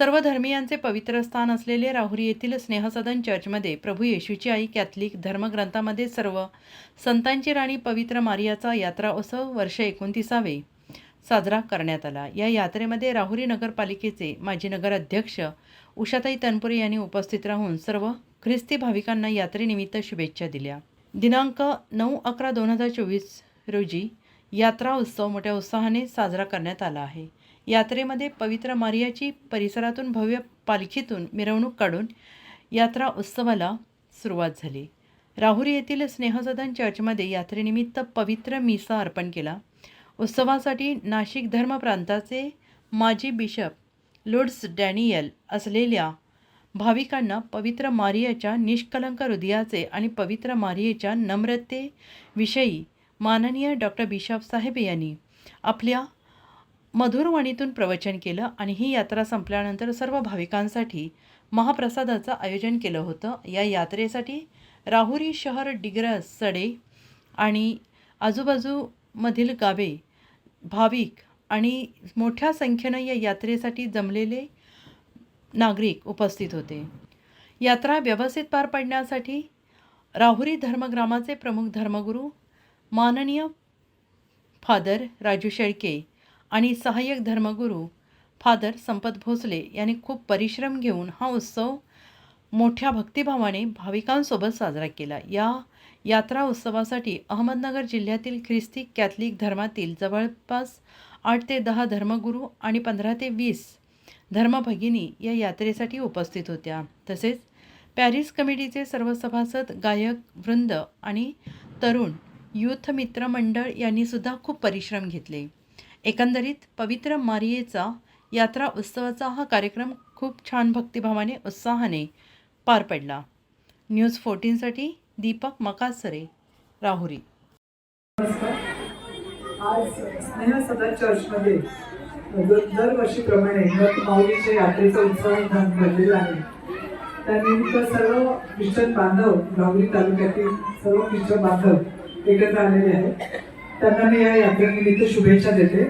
सर्व धर्मियांचे पवित्र स्थान असलेले राहुरी येथील स्नेहसदन चर्चमध्ये प्रभू येशूची आई कॅथलिक धर्मग्रंथामध्ये सर्व संतांची राणी पवित्र मारियाचा यात्रा उत्सव वर्ष एकोणतीसावे साजरा करण्यात आला. या यात्रेमध्ये राहुरी नगरपालिकेचे माजी नगराध्यक्ष उषाताई तनपुरे यांनी उपस्थित राहून सर्व ख्रिस्ती भाविकांना यात्रेनिमित्त शुभेच्छा दिल्या. दिनांक नऊ अकरा दोन हजार चोवीस रोजी यात्रा उत्सव मोठ्या उत्साहाने साजरा करण्यात आला आहे. यात्रेमध्ये पवित्र मारियाची परिसरातून भव्य पालखीतून मिरवणूक काढून यात्रा उत्सवाला सुरुवात झाली. राहुरी येथील स्नेहसदन चर्चमध्ये यात्रेनिमित्त पवित्र मिसा अर्पण केला. उत्सवासाठी नाशिक धर्म प्रांताचे माजी बिशप लुड्स डॅनियल असलेल्या भाविकांना पवित्र मारियाच्या निष्कलंक हृदयाचे आणि पवित्र मारियेच्या नम्रतेविषयी माननीय डॉक्टर बिशप साहेब यांनी आपल्या मधुरवाणीतून प्रवचन केलं आणि ही यात्रा संपल्यानंतर सर्व भाविकांसाठी महाप्रसादाचं आयोजन केलं होतं. या यात्रेसाठी राहुरी शहर डिग्रस सडे आणि आजूबाजूमधील गावे भाविक आणि मोठ्या संख्येनं या यात्रेसाठी जमलेले नागरिक उपस्थित होते. यात्रा व्यवस्थित पार पाडण्यासाठी राहुरी धर्मग्रामाचे प्रमुख धर्मगुरू माननीय फादर राजू शेळके आणि सहाय्यक धर्मगुरू फादर संपत भोसले यांनी खूप परिश्रम घेऊन हा उत्सव मोठ्या भक्तिभावाने भाविकांसोबत साजरा केला. या यात्रा उत्सवासाठी अहमदनगर जिल्ह्यातील ख्रिस्ती कॅथलिक धर्मातील जवळपास आठ ते दहा धर्मगुरू आणि पंधरा ते वीस धर्मभगिनी या यात्रेसाठी उपस्थित होत्या. तसेच पॅरिस कमिटीचे सर्व सभासद गायक वृंद आणि तरुण युथ मित्र मंडळ यांनी सुद्धा खूप परिश्रम घेतले. एकंदरीत पवित्र मारियेचा यात्रा उत्सवाचा हा कार्यक्रम खूप छान भक्तिभावाने उत्साहाने पार पडला. न्यूज फोर्टीनसाठी दीपक मकासरे राहुरी. आज स्नेह चर्चमध्ये दरवर्षीप्रमाणे मत माऊलीच्या यात्रेचा उत्साह भरलेला आहे. त्यानिमित्त सर्व ख्रिश्चन बांधव राहुरी तालुक्यातील सर्व ख्रिश्चन बांधव एकत्र आलेले आहेत. त्यांना मी या यात्रेनिमित्त शुभेच्छा देते.